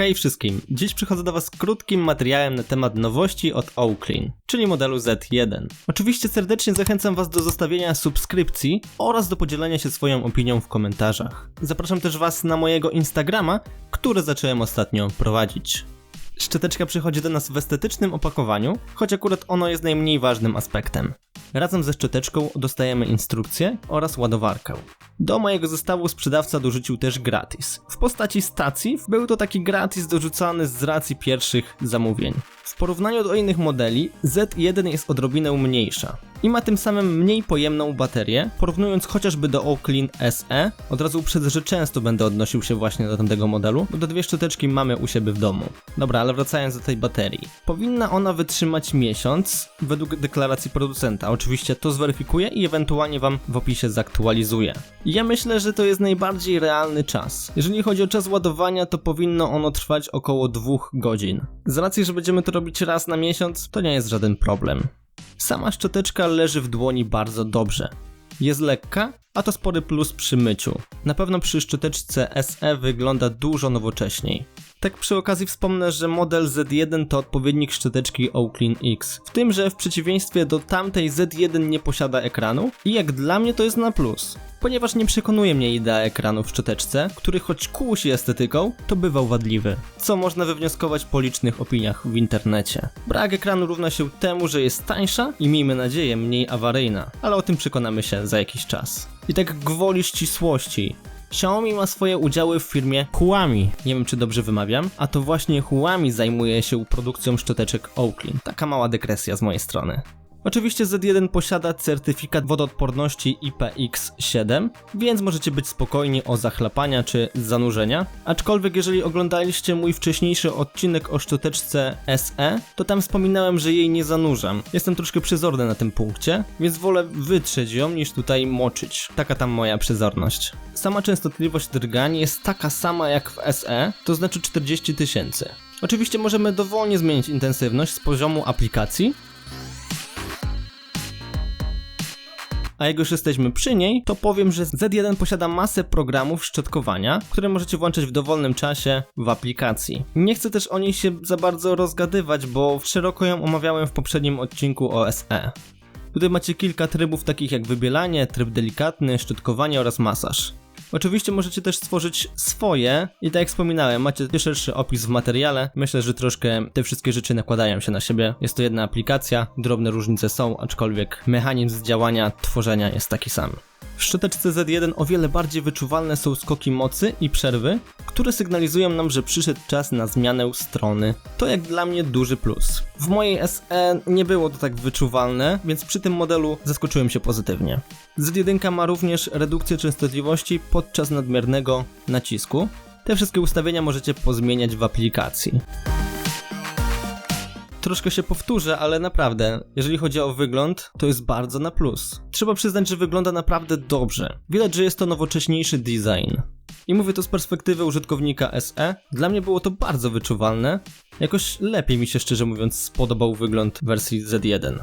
Hej wszystkim, dziś przychodzę do Was z krótkim materiałem na temat nowości od Oakley, czyli modelu Z1. Oczywiście serdecznie zachęcam Was do zostawienia subskrypcji oraz do podzielenia się swoją opinią w komentarzach. Zapraszam też Was na mojego Instagrama, który zacząłem ostatnio prowadzić. Szczoteczka przychodzi do nas w estetycznym opakowaniu, choć akurat ono jest najmniej ważnym aspektem. Razem ze szczoteczką dostajemy instrukcję oraz ładowarkę. Do mojego zestawu sprzedawca dorzucił też gratis. W postaci stacji był to taki gratis dorzucany z racji pierwszych zamówień. W porównaniu do innych modeli, Z1 jest odrobinę mniejsza i ma tym samym mniej pojemną baterię, porównując chociażby do Oakley SE. Od razu uprzedzę, że często będę odnosił się właśnie do tamtego modelu, bo te dwie szczoteczki mamy u siebie w domu. Dobra, ale wracając do tej baterii. Powinna ona wytrzymać miesiąc według deklaracji producenta. Oczywiście to zweryfikuję i ewentualnie Wam w opisie zaktualizuję. Ja myślę, że to jest najbardziej realny czas. Jeżeli chodzi o czas ładowania, to powinno ono trwać około 2 godzin. Z racji, że będziemy to robić raz na miesiąc, to nie jest żaden problem. Sama szczoteczka leży w dłoni bardzo dobrze. Jest lekka, a to spory plus przy myciu. Na pewno przy szczoteczce SE wygląda dużo nowocześniej. Tak przy okazji wspomnę, że model Z1 to odpowiednik szczoteczki Oakley X. W tym, że w przeciwieństwie do tamtej Z1 nie posiada ekranu i jak dla mnie to jest na plus. Ponieważ nie przekonuje mnie idea ekranu w szczoteczce, który choć kusi estetyką, to bywał wadliwy. Co można wywnioskować po licznych opiniach w internecie. Brak ekranu równa się temu, że jest tańsza i miejmy nadzieję mniej awaryjna, ale o tym przekonamy się za jakiś czas. I tak gwoli ścisłości. Xiaomi ma swoje udziały w firmie Huami. Nie wiem, czy dobrze wymawiam, a to właśnie Huami zajmuje się produkcją szczoteczek Oakley. Taka mała dygresja z mojej strony. Oczywiście Z1 posiada certyfikat wodoodporności IPX7, więc możecie być spokojni o zachlapania czy zanurzenia. Aczkolwiek jeżeli oglądaliście mój wcześniejszy odcinek o szczoteczce SE, to tam wspominałem, że jej nie zanurzam. Jestem troszkę przezorny na tym punkcie, więc wolę wytrzeć ją niż tutaj moczyć. Taka tam moja przezorność. Sama częstotliwość drgań jest taka sama jak w SE, to znaczy 40 tysięcy. Oczywiście możemy dowolnie zmienić intensywność z poziomu aplikacji, A jak już jesteśmy przy niej, to powiem, że Z1 posiada masę programów szczotkowania, które możecie włączyć w dowolnym czasie w aplikacji. Nie chcę też o niej się za bardzo rozgadywać, bo szeroko ją omawiałem w poprzednim odcinku o SE. Tutaj macie kilka trybów takich jak wybielanie, tryb delikatny, szczotkowanie oraz masaż. Oczywiście możecie też stworzyć swoje i tak jak wspominałem, macie szerszy opis w materiale. Myślę, że troszkę te wszystkie rzeczy nakładają się na siebie. Jest to jedna aplikacja, drobne różnice są, aczkolwiek mechanizm działania, tworzenia jest taki sam. W szczoteczce Z1 o wiele bardziej wyczuwalne są skoki mocy i przerwy, które sygnalizują nam, że przyszedł czas na zmianę strony. To jak dla mnie duży plus. W mojej SE nie było to tak wyczuwalne, więc przy tym modelu zaskoczyłem się pozytywnie. Z1 ma również redukcję częstotliwości podczas nadmiernego nacisku. Te wszystkie ustawienia możecie pozmieniać w aplikacji troszkę się powtórzę, ale naprawdę, jeżeli chodzi o wygląd, to jest bardzo na plus. Trzeba przyznać, że wygląda naprawdę dobrze. Widać, że jest to nowocześniejszy design. I mówię to z perspektywy użytkownika SE. Dla mnie było to bardzo wyczuwalne. Jakoś lepiej mi się szczerze mówiąc spodobał wygląd wersji Z1.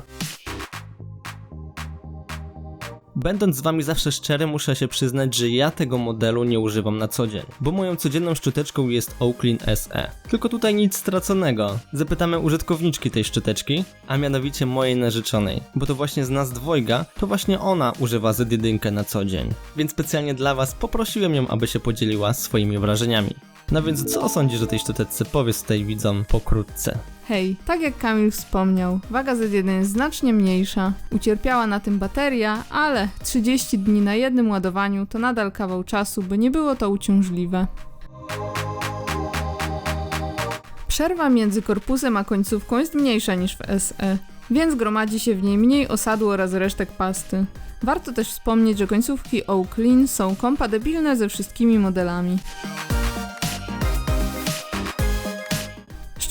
Będąc z wami zawsze szczery, muszę się przyznać, że ja tego modelu nie używam na co dzień, bo moją codzienną szczoteczką jest Oakley SE. Tylko tutaj nic straconego. Zapytamy użytkowniczki tej szczoteczki, a mianowicie mojej narzeczonej, bo to właśnie z nas dwojga, to właśnie ona używa Z1 na co dzień. Więc specjalnie dla was poprosiłem ją, aby się podzieliła swoimi wrażeniami. No więc co sądzisz o tej szczoteczce? Powiedz tutaj widzom pokrótce. Hej, tak jak Kamil wspomniał, waga Z1 jest znacznie mniejsza. Ucierpiała na tym bateria, ale 30 dni na jednym ładowaniu to nadal kawał czasu, by nie było to uciążliwe. Przerwa między korpusem a końcówką jest mniejsza niż w SE, więc gromadzi się w niej mniej osadu oraz resztek pasty. Warto też wspomnieć, że końcówki Oakley są kompatybilne ze wszystkimi modelami.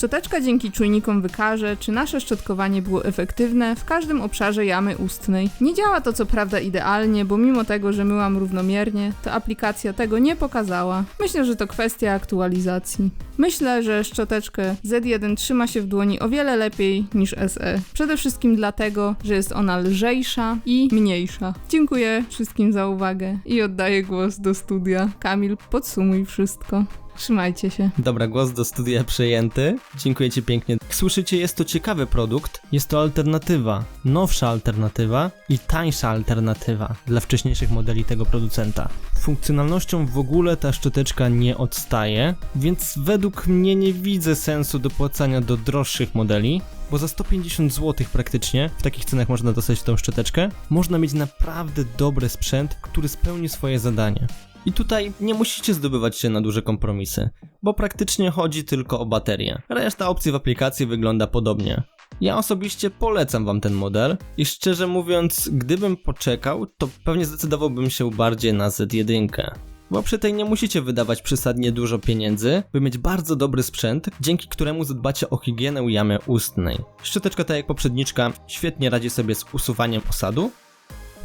Szczoteczka dzięki czujnikom wykaże, czy nasze szczotkowanie było efektywne w każdym obszarze jamy ustnej. Nie działa to co prawda idealnie, bo mimo tego, że myłam równomiernie, to aplikacja tego nie pokazała. Myślę, że to kwestia aktualizacji. Myślę, że szczoteczkę Z1 trzyma się w dłoni o wiele lepiej niż SE. Przede wszystkim dlatego, że jest ona lżejsza i mniejsza. Dziękuję wszystkim za uwagę i oddaję głos do studia. Kamil, podsumuj wszystko. Trzymajcie się. Dobra, głos do studia przejęty. Dziękuję Ci pięknie. Słyszycie, jest to ciekawy produkt. Jest to alternatywa, nowsza alternatywa i tańsza alternatywa dla wcześniejszych modeli tego producenta. Funkcjonalnością w ogóle ta szczoteczka nie odstaje, więc według mnie nie widzę sensu dopłacania do droższych modeli. Bo za 150 zł praktycznie, w takich cenach można dostać tą szczoteczkę, można mieć naprawdę dobry sprzęt, który spełni swoje zadanie. I tutaj nie musicie zdobywać się na duże kompromisy, bo praktycznie chodzi tylko o baterię. Reszta opcji w aplikacji wygląda podobnie. Ja osobiście polecam wam ten model i szczerze mówiąc, gdybym poczekał, to pewnie zdecydowałbym się bardziej na Z1. Bo przy tej nie musicie wydawać przesadnie dużo pieniędzy, by mieć bardzo dobry sprzęt, dzięki któremu zadbacie o higienę jamy ustnej. Szczoteczka, tak jak poprzedniczka, świetnie radzi sobie z usuwaniem osadu,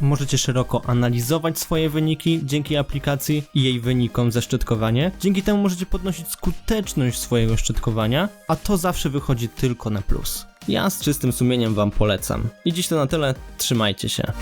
Możecie szeroko analizować swoje wyniki dzięki aplikacji i jej wynikom ze szczotkowania. Dzięki temu możecie podnosić skuteczność swojego szczotkowania, a to zawsze wychodzi tylko na plus. Ja z czystym sumieniem Wam polecam. I dziś to na tyle, trzymajcie się.